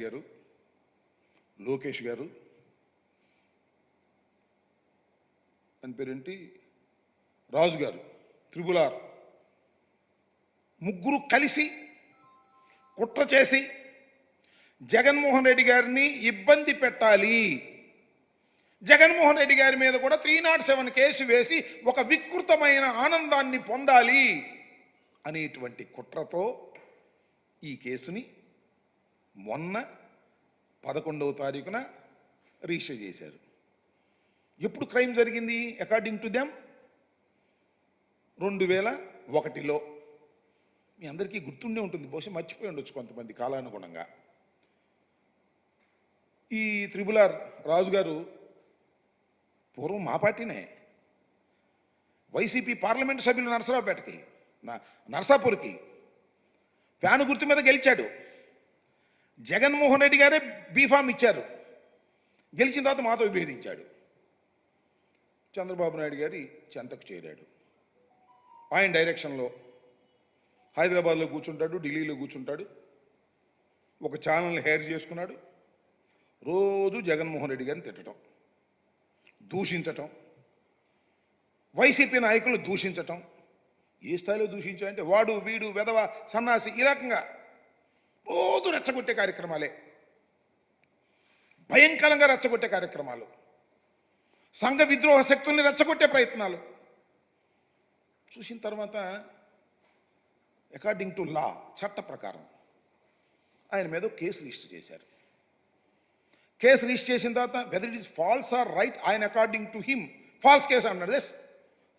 రెడ్డి గారు లోకేష్ గారు అని పేరేంటి? రాజు గారు త్రిబుల్ ఆర్ ముగ్గురు కలిసి కుట్ర చేసి జగన్మోహన్ రెడ్డి గారిని ఇబ్బంది పెట్టాలి. జగన్మోహన్ రెడ్డి గారి మీద కూడా త్రీ నాట్ సెవెన్ కేసు వేసి ఒక వికృతమైన ఆనందాన్ని పొందాలి అనేటువంటి కుట్రతో ఈ కేసుని మొన్న పదకొండవ తారీఖున రిజిస్టర్ చేశారు. ఎప్పుడు క్రైమ్ జరిగింది? అకార్డింగ్ టు దెమ్ రెండు వేల ఒకటిలో. మీ అందరికీ గుర్తుండే ఉంటుంది. బహుశా మర్చిపోయి ఉండొచ్చు కొంతమంది కాలానుగుణంగా. ఈ త్రిబులార్ రాజు గారు పూర్వం మా పార్టీనే. వైసీపీ పార్లమెంటు సభ్యులు నరసరావుపేటకి నరసాపూర్కి. ఫ్యాను గుర్తు మీద గెలిచాడు. జగన్మోహన్ రెడ్డి గారే బీఫామ్ ఇచ్చారు. గెలిచిన తర్వాత మాతో విభేదించాడు చంద్రబాబు నాయుడు గారి చెంతకు చేరాడు. ఆయన డైరెక్షన్లో హైదరాబాద్లో కూర్చుంటాడు ఢిల్లీలో కూర్చుంటాడు. ఒక ఛానల్ని హెయిర్ చేసుకున్నాడు. రోజు జగన్మోహన్ రెడ్డి గారిని తిట్టడం దూషించటం వైసీపీ నాయకులు దూషించటం. ఏ స్థాయిలో దూషించాడంటే వాడు వీడు వెధవ సన్నాసి ఈ రకంగా రోజు రెచ్చగొట్టే కార్యక్రమాలే. భయంకరంగా రెచ్చగొట్టే కార్యక్రమాలు. సంఘ విద్రోహ శక్తుల్ని రెచ్చగొట్టే ప్రయత్నాలు. చూసిన తర్వాత అకార్డింగ్ టు లా చట్ట ప్రకారం ఆయన మీద కేసు రిజిస్టర్ చేశారు. కేసు రిజిస్టర్ చేసిన తర్వాత whether it is false or right ఆయన according to him false case అన్నాడు. ఎస్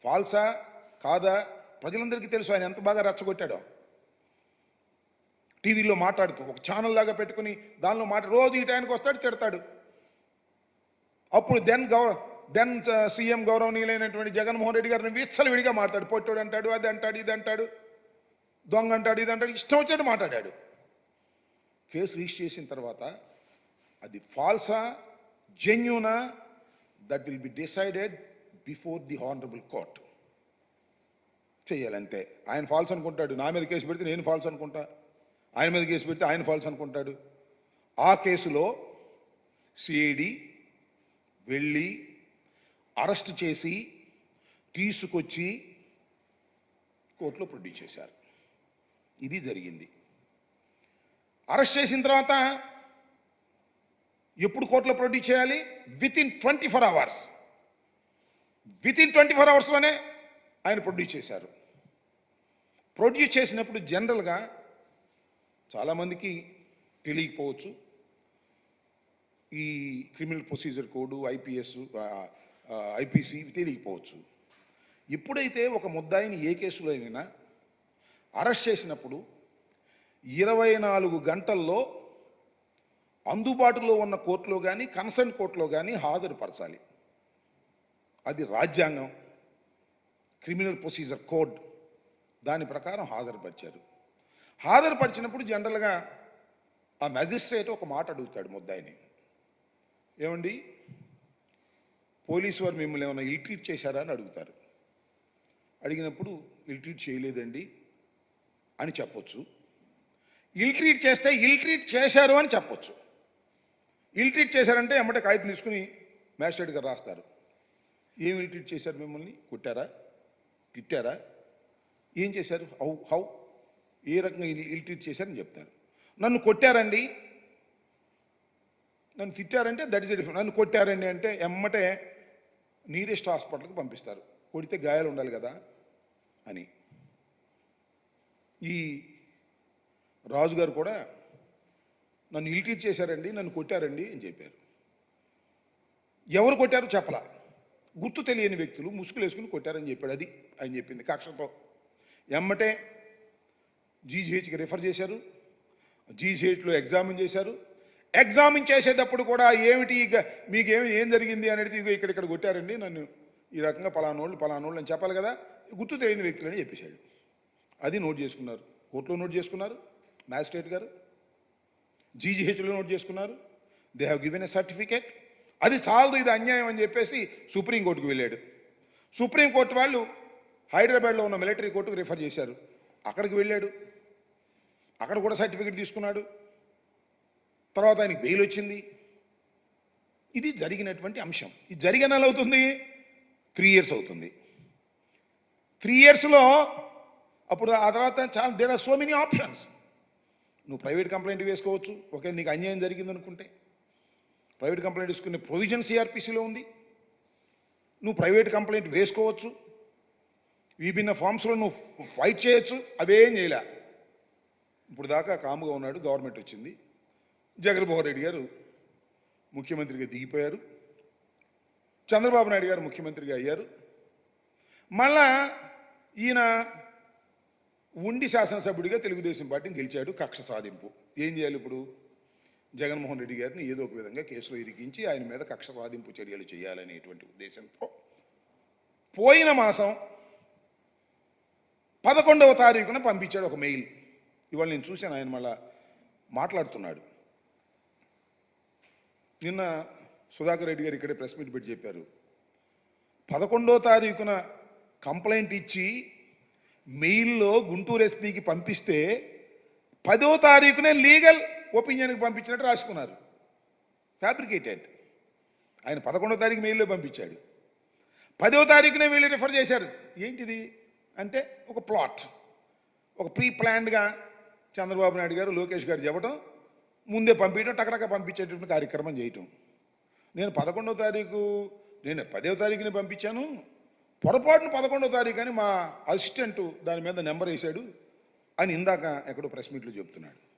ఫాల్సా కాదా? ప్రజలందరికీ తెలుసు ఆయన ఎంత బాగా రెచ్చగొట్టాడో. టీవీలో మాట్లాడుతూ ఒక ఛానల్ లాగా పెట్టుకుని దానిలో మాట రోజు ఈ టైంకి వస్తాడు తిడతాడు. అప్పుడు దెన్ గౌరవ దెన్ సీఎం గౌరవనీయులైనటువంటి జగన్మోహన్ రెడ్డి గారిని విచ్చలవిడిగా మాట్లాడు. పొట్టోడు అంటాడు అది అంటాడు ఇది అంటాడు దొంగ అంటాడు ఇది అంటాడు ఇష్టం వచ్చాడు మాట్లాడాడు. కేసు రిజిస్టర్ చేసిన తర్వాత అది ఫాల్సా జెన్యునా that will be decided before the honourable court చేయాలంతే ఆయన ఫాల్స్ అనుకుంటాడు. నా మీద కేసు పెడితే నేను ఫాల్స్ అనుకుంటా. ఆయన మీద కేసు పెడితే ఆయన ఫాల్స్ అనుకుంటాడు. ఆ కేసులో సిఐడి వెళ్ళి అరెస్ట్ చేసి తీసుకొచ్చి కోర్టులో ప్రొడ్యూస్ చేశారు. ఇది జరిగింది. అరెస్ట్ చేసిన తర్వాత ఎప్పుడు కోర్టులో ప్రొడ్యూస్ చేయాలి? Within twenty four hours within twenty four అవర్స్లోనే ఆయన ప్రొడ్యూస్ చేశారు. ప్రొడ్యూస్ చేసినప్పుడు జనరల్గా చాలామందికి తెలియకపోవచ్చు. ఈ criminal procedure code IPS IPC తెలియకపోవచ్చు. ఎప్పుడైతే ఒక ముద్దాయిని ఏ కేసులో అయినా అరెస్ట్ చేసినప్పుడు ఇరవై నాలుగు గంటల్లో అందుబాటులో ఉన్న కోర్టులో కానీ కన్సర్న్ కోర్టులో కానీ హాజరుపరచాలి. అది రాజ్యాంగం క్రిమినల్ ప్రొసీజర్ కోడ్ దాని ప్రకారం హాజరుపరిచారు. హాజరుపరిచినప్పుడు జనరల్గా ఆ మెజిస్ట్రేట్ ఒక మాట అడుగుతాడు ముద్దాయిని. ఏమండి? పోలీసు వారు మిమ్మల్ని ఏమైనా ఇల్ట్రీట్ చేశారా అని అడుగుతారు. అడిగినప్పుడు ఇల్ట్రీట్ చేయలేదండి అని చెప్పొచ్చు. ఇల్ట్రీట్ చేస్తే ఇల్ట్రీట్ చేశారు అని చెప్పొచ్చు. ఇల్ట్రీట్ చేశారంటే ఎమ్మటే కాగితం తీసుకుని మ్యాజిస్ట్రేట్ గారు రాస్తారు. ఏం ఇల్ట్రీట్ చేశారు మిమ్మల్ని? కొట్టారా? తిట్టారా? ఏం చేశారు? హౌ హౌ ఏ రకంగా ఇల్ ట్రీట్ చేశారని చెప్తారు. నన్ను కొట్టారండి. నన్ను తిట్టారంటే దట్ ఇస్ డిఫరెంట్. నన్ను కొట్టారండి అంటే ఎమ్మటే నీరెస్ట్ హాస్పిటల్కి పంపిస్తారు. కొడితే గాయాలు ఉండాలి కదా అని. ఈ రాజుగారు కూడా నన్ను ఇల్టీట్ చేశారండి నన్ను కొట్టారండి అని చెప్పారు. ఎవరు కొట్టారు చెప్పలా. గుర్తు తెలియని వ్యక్తులు ముసుగులు వేసుకుని కొట్టారని చెప్పాడు. అది ఆయన చెప్పింది కక్షతో. ఎమ్మటే జీజీహెచ్కి రిఫర్ చేశారు. జీజీహెచ్లో ఎగ్జామిన్ చేశారు. ఎగ్జామిన్ చేసేటప్పుడు కూడా ఏమిటి ఇక మీకేమి ఏం జరిగింది అనేది ఇక్కడ ఇక్కడ కొట్టారండి. నన్ను ఈ రకంగా పలానోళ్ళు పలానోళ్ళు అని చెప్పాలి కదా. గుర్తు తెలియని వ్యక్తులని చెప్పేశాడు. అది నోట్ చేసుకున్నారు. కోర్టులో నోట్ చేసుకున్నారు. మ్యాజిస్ట్రేట్ గారు జీజీహెచ్లో నోట్ చేసుకున్నారు. They have given a certificate అది చాలదు ఇది అన్యాయం అని చెప్పేసి సుప్రీంకోర్టుకు వెళ్ళాడు. సుప్రీంకోర్టు వాళ్ళు హైదరాబాద్లో ఉన్న మిలిటరీ కోర్టుకు రిఫర్ చేశారు. అక్కడికి వెళ్ళాడు. అక్కడ కూడా సర్టిఫికేట్ తీసుకున్నాడు. తర్వాత ఆయనకి బెయిల్ వచ్చింది. ఇది జరిగినటువంటి అంశం. ఇది జరిగిన అవుతుంది? త్రీ ఇయర్స్ అవుతుంది. త్రీ ఇయర్స్లో అప్పుడు ఆ తర్వాత చాలా there are so many options నువ్వు ప్రైవేట్ కంప్లైంట్ వేసుకోవచ్చు. ఓకే నీకు అన్యాయం జరిగింది అనుకుంటే ప్రైవేట్ కంప్లైంట్ వేసుకునే ప్రొవిజన్ సిఆర్పిసిలో ఉంది. నువ్వు ప్రైవేట్ కంప్లైంట్ వేసుకోవచ్చు. విభిన్న ఫామ్స్లో నువ్వు ఫైట్ చేయొచ్చు. అవేం చేయలే. ఇప్పుడు దాకా కాముగా ఉన్నాడు గవర్నమెంట్ వచ్చింది. జగన్మోహన్ రెడ్డి గారు ముఖ్యమంత్రిగా దిగిపోయారు. చంద్రబాబు నాయుడు గారు ముఖ్యమంత్రిగా అయ్యారు. మళ్ళా ఈయన ఉండి శాసనసభ్యుడిగా తెలుగుదేశం పార్టీని గెలిచాడు కక్ష సాధింపు. ఏం చేయాలి ఇప్పుడు? జగన్మోహన్ రెడ్డి గారిని ఏదో ఒక విధంగా కేసులో ఇరికించి ఆయన మీద కక్ష సాధింపు చర్యలు చేయాలనేటువంటి ఉద్దేశంతో పోయిన మాసం పదకొండవ తారీఖున పంపించాడు ఒక మెయిల్. ఇవాళ నేను చూశాను ఆయన మళ్ళా మాట్లాడుతున్నాడు. నిన్న సుధాకర్ రెడ్డి గారు ఇక్కడే ప్రెస్ మీట్ పెట్టి చెప్పారు. పదకొండో తారీఖున కంప్లైంట్ ఇచ్చి మెయిల్లో గుంటూరు ఎస్పీకి పంపిస్తే పదో తారీఖునే లీగల్ ఒపీనియన్కి పంపించినట్టు రాసుకున్నారు. ఫ్యాబ్రికేటెడ్ ఆయన పదకొండో తారీఖు మెయిల్లో పంపించాడు. పదో తారీఖునే వీళ్ళు రిఫర్ చేశారు. ఏంటిది? అంటే ఒక ప్లాట్. ఒక ప్రీ ప్లాన్డ్గా చంద్రబాబు నాయుడు గారు లోకేష్ గారు చెప్పడం ముందే పంపించడం టకటక పంపించేటటువంటి కార్యక్రమం చేయటం. నేను పదకొండవ తారీఖు నేను పదవ తారీఖుని పంపించాను. పొరపాటున పదకొండవ తారీఖు అని మా అసిస్టెంట్ దాని మీద నెంబర్ వేశాడు అని ఇందాక ఎక్కడో ప్రెస్ మీట్లో చెప్తున్నాడు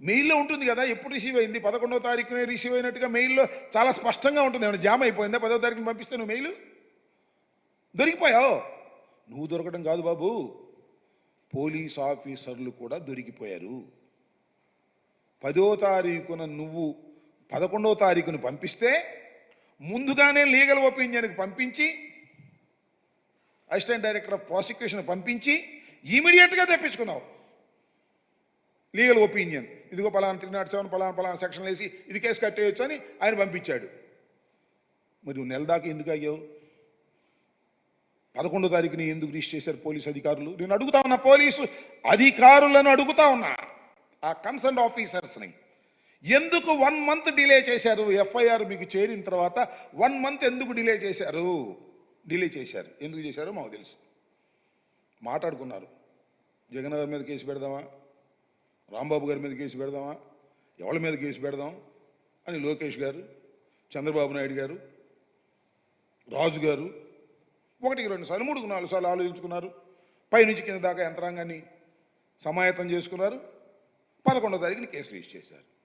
మెయిల్లో ఉంటుంది కదా ఎప్పుడు రిసీవ్ అయింది? పదకొండవ తారీఖునే రిసీవ్ అయినట్టుగా మెయిల్లో చాలా స్పష్టంగా ఉంటుంది. ఏమైనా జామ్ అయిపోయిందా? పదవ తారీఖుని పంపిస్తే నువ్వు మెయిల్? దొరికిపోయావు? నువ్వు దొరకడం కాదు బాబు. పోలీస్ ఆఫీసర్లు కూడా దొరికిపోయారు. పదో తారీఖున నువ్వు పదకొండవ తారీఖును పంపిస్తే ముందుగానే లీగల్ ఒపీనియన్కి పంపించి అసిస్టెంట్ డైరెక్టర్ ఆఫ్ ప్రాసిక్యూషన్ పంపించి ఇమీడియట్గా తెప్పించుకున్నావు. Legal opinion. ఇదిగో పలానా త్రీ నాట్ సెవెన్ పలానా పలానా సెక్షన్ వేసి ఇది కేసు కట్టేయచ్చు అని ఆయన పంపించాడు. మరి నువ్వు నెల దాకా ఎందుకు అయ్యావు పదకొండో తారీఖుని ఎందుకు రిజిస్ట్ చేశారు పోలీసు అధికారులు? నేను అడుగుతా ఉన్నా పోలీసు అధికారులను అడుగుతా ఉన్నా ఆ కన్సర్న్ ఆఫీసర్స్ని. ఎందుకు వన్ మంత్ డిలే చేశారు? ఎఫ్ఐఆర్ మీకు చేరిన తర్వాత వన్ మంత్ ఎందుకు డిలే చేశారు? డిలే చేశారు. ఎందుకు చేశారో మాకు తెలుసు. మాట్లాడుకున్నారు. జగన్ గారి మీద కేసు పెడదామా? రాంబాబు గారి మీద కేసు పెడదామా? ఎవరి మీద కేసు పెడదాం? అని లోకేష్ గారు చంద్రబాబు నాయుడు గారు రాజు గారు ఒకటికి రెండు సార్లు మూడుకు నాలుగు సార్లు ఆలోచించుకున్నారు. పైనుంచి కింద దాకా యంత్రాంగాన్ని సమాయత్తం చేసుకున్నారు. పదకొండో తారీఖుని కేసు రిజిస్టర్ చేశారు.